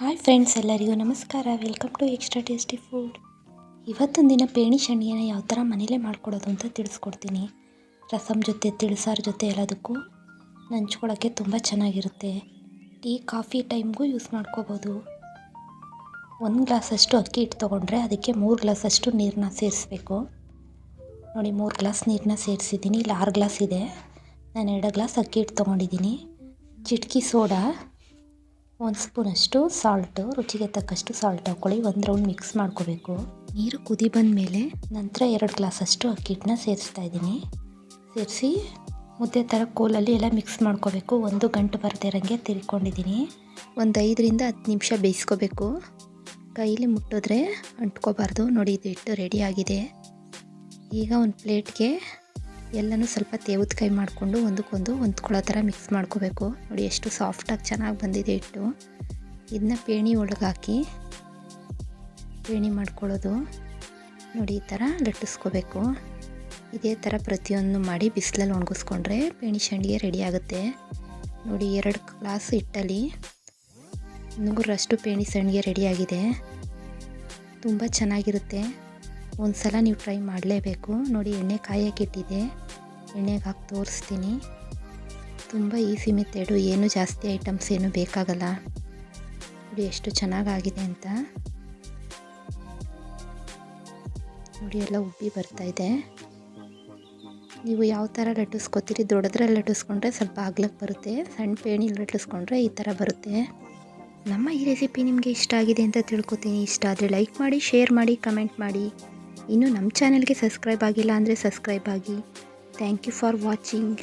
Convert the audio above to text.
Hi friends, ಎಲ್ಲರಿಗೂ ನಮಸ್ಕಾರ. Welcome to extra tasty food ಇವತ್ತೊಂದು ದಿನ ಪೇಣಿ ಶಣಿಯನ್ನು ಯಾವ ಥರ ಮನೇಲೇ ಮಾಡ್ಕೊಡೋದು ಅಂತ ತಿಳಿಸ್ಕೊಡ್ತೀನಿ. ರಸಮ್ ಜೊತೆ, ತಿಳಿಸಾರು ಜೊತೆ ಎಲ್ಲದಕ್ಕೂ ನಂಚ್ಕೊಳ್ಳೋಕ್ಕೆ ತುಂಬ ಚೆನ್ನಾಗಿರುತ್ತೆ. ಟೀ ಕಾಫಿ ಟೈಮ್ಗೂ ಯೂಸ್ ಮಾಡ್ಕೋಬೋದು. ಒಂದು ಗ್ಲಾಸಷ್ಟು ಅಕ್ಕಿ ಹಿಟ್ಟು ತೊಗೊಂಡ್ರೆ ಅದಕ್ಕೆ ಮೂರು ಗ್ಲಾಸಷ್ಟು ನೀರನ್ನ ಸೇರಿಸ್ಬೇಕು. ನೋಡಿ, ಮೂರು ಗ್ಲಾಸ್ ನೀರನ್ನ ಸೇರಿಸಿದ್ದೀನಿ. ಇಲ್ಲಿ ಆರು ಗ್ಲಾಸ್ ಇದೆ. ನಾನು ಎರಡು ಗ್ಲಾಸ್ ಅಕ್ಕಿ ಹಿಟ್ಟು ತೊಗೊಂಡಿದ್ದೀನಿ. ಚಿಟಕಿ ಸೋಡಾ ಒಂದು ಸ್ಪೂನಷ್ಟು ಸಾಲ್ಟು, ರುಚಿಗೆ ತಕ್ಕಷ್ಟು ಸಾಲ್ಟ್ ಹಾಕ್ಕೊಳ್ಳಿ. ಒಂದು ರೌಂಡ್ ಮಿಕ್ಸ್ ಮಾಡ್ಕೋಬೇಕು. ನೀರು ಕುದಿ ಬಂದ ಮೇಲೆ ನಂತರ ಎರಡು ಗ್ಲಾಸಷ್ಟು ಅಕ್ಕಿ ಹಿಟ್ಟನ್ನ ಸೇರಿಸ್ತಾ ಇದ್ದೀನಿ. ಸೇರಿಸಿ ಮುದ್ದೆ ಥರ ಕೋಲಲ್ಲಿ ಎಲ್ಲ ಮಿಕ್ಸ್ ಮಾಡ್ಕೋಬೇಕು. ಒಂದು ಗಂಟು ಬರದೇ ಇರೋಂಗೆ ತಿರ್ಕೊಂಡಿದ್ದೀನಿ. ಒಂದು ಐದರಿಂದ ಹತ್ತು ನಿಮಿಷ ಬೇಯಿಸ್ಕೋಬೇಕು. ಕೈಲಿ ಮುಟ್ಟಿದ್ರೆ ಅಂಟ್ಕೋಬಾರ್ದು. ನೋಡಿ, ಇದು ರೆಡಿ ಆಗಿದೆ. ಈಗ ಒಂದು ಪ್ಲೇಟ್ಗೆ ಎಲ್ಲನೂ ಸ್ವಲ್ಪ ತೇವದ ಕೈ ಮಾಡಿಕೊಂಡು ಒಂದಕ್ಕೊಂದು ಹೊಂದ್ಕೊಳ್ಳೋ ಥರ ಮಿಕ್ಸ್ ಮಾಡ್ಕೋಬೇಕು. ನೋಡಿ ಎಷ್ಟು ಸಾಫ್ಟಾಗಿ ಚೆನ್ನಾಗಿ ಬಂದಿದೆ ಹಿಟ್ಟು. ಇದನ್ನ ಪೇಣಿ ಹಾಕಿ ಪೇಣಿ ಮಾಡ್ಕೊಳ್ಳೋದು. ನೋಡಿ ಈ ಥರ ಲಟ್ಟಿಸ್ಕೋಬೇಕು. ಇದೇ ಥರ ಪ್ರತಿಯೊಂದು ಮಾಡಿ ಬಿಸಿಲಲ್ಲಿ ಒಣಗಿಸ್ಕೊಂಡ್ರೆ ಪೇಣಿ ಸಂಡಿಗೆ ರೆಡಿ ಆಗುತ್ತೆ. ನೋಡಿ ಎರಡು ಗ್ಲಾಸ್ ಹಿಟ್ಟಲ್ಲಿ ನೂರರಷ್ಟು ಪೇಣಿ ಸಂಡಿಗೆ ರೆಡಿಯಾಗಿದೆ ತುಂಬ ಚೆನ್ನಾಗಿರುತ್ತೆ. ಒಂದು ಸಲ ನೀವು ಟ್ರೈ ಮಾಡಲೇಬೇಕು. ನೋಡಿ, ಎಣ್ಣೆ ಕಾಯಕ್ಕೆ ಇಟ್ಟಿದೆ. ಎಣ್ಣೆಗೆ ಹಾಕಿ ತೋರಿಸ್ತೀನಿ. ತುಂಬ ಈಸಿ ಮೆಥೆಡು. ಏನು ಜಾಸ್ತಿ ಐಟಮ್ಸ್ ಏನು ಬೇಕಾಗಲ್ಲ. ನೋಡಿ, ಎಷ್ಟು ಚೆನ್ನಾಗಾಗಿದೆ ಅಂತ. ನೋಡಿ, ಎಲ್ಲ ಉಬ್ಬಿ ಬರ್ತಾ ಇದೆ. ನೀವು ಯಾವ ಥರ ಲಟ್ಟಿಸ್ಕೋತೀರಿ, ದೊಡ್ಡದ್ರಲ್ಲಿ ಲಟ್ಟಿಸ್ಕೊಂಡ್ರೆ ಸ್ವಲ್ಪ ಆಗ್ಲಕ್ಕೆ ಬರುತ್ತೆ, ಸಣ್ಣ ಪೇಣಿಲಿ ಲಟ್ಟಿಸ್ಕೊಂಡ್ರೆ ಈ ಥರ ಬರುತ್ತೆ. ನಮ್ಮ ಈ ರೆಸಿಪಿ ನಿಮಗೆ ಇಷ್ಟ ಆಗಿದೆ ಅಂತ ತಿಳ್ಕೊತೀನಿ. ಇಷ್ಟ ಆದರೆ ಲೈಕ್ ಮಾಡಿ, ಶೇರ್ ಮಾಡಿ, ಕಮೆಂಟ್ ಮಾಡಿ. ಇನ್ನು ನಮ್ಮ ಚಾನಲ್ಗೆ ಸಬ್ಸ್ಕ್ರೈಬ್ ಆಗಿಲ್ಲ ಅಂದರೆ ಸಬ್ಸ್ಕ್ರೈಬ್ ಆಗಿ. Thank you for watching